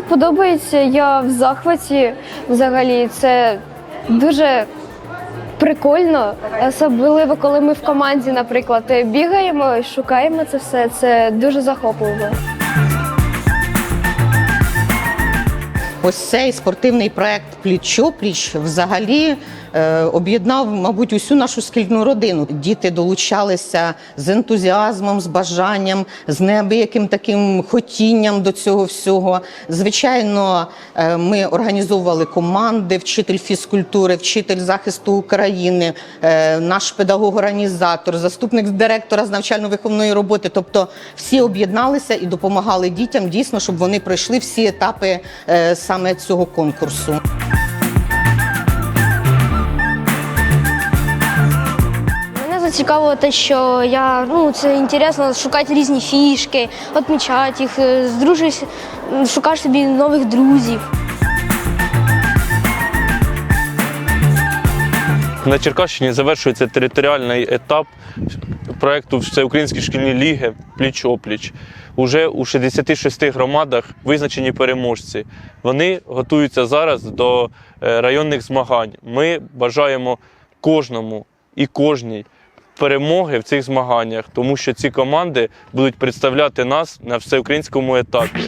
подобається. Я в захваті взагалі. Це дуже прикольно, особливо коли ми в команді, наприклад, бігаємо і шукаємо це все. Це дуже захопливо. Ось цей спортивний проект Пліч-опліч взагалі е, об'єднав, мабуть, усю нашу шкільну родину. Діти долучалися з ентузіазмом, з бажанням, з неабияким таким хотінням до цього всього. Звичайно, е, ми організовували команди, вчитель фізкультури, вчитель захисту України, е, наш педагог-організатор, заступник директора з навчально-виховної роботи. Тобто всі об'єдналися і допомагали дітям дійсно, щоб вони пройшли всі етапи е, саме цього конкурсу. Зацікавило те, що я ну це інтересно шукати різні фішки, відмічати їх, е, здружуюсь, шукаєш собі нових друзів. На Черкащині завершується територіальний етап проєкту Всеукраїнські шкільні ліги пліч-опліч. Уже у 66 громадах визначені переможці. Вони готуються зараз до е, районних змагань. Ми бажаємо кожному і кожній перемоги в цих змаганнях, тому що ці команди будуть представляти нас на всеукраїнському етапі.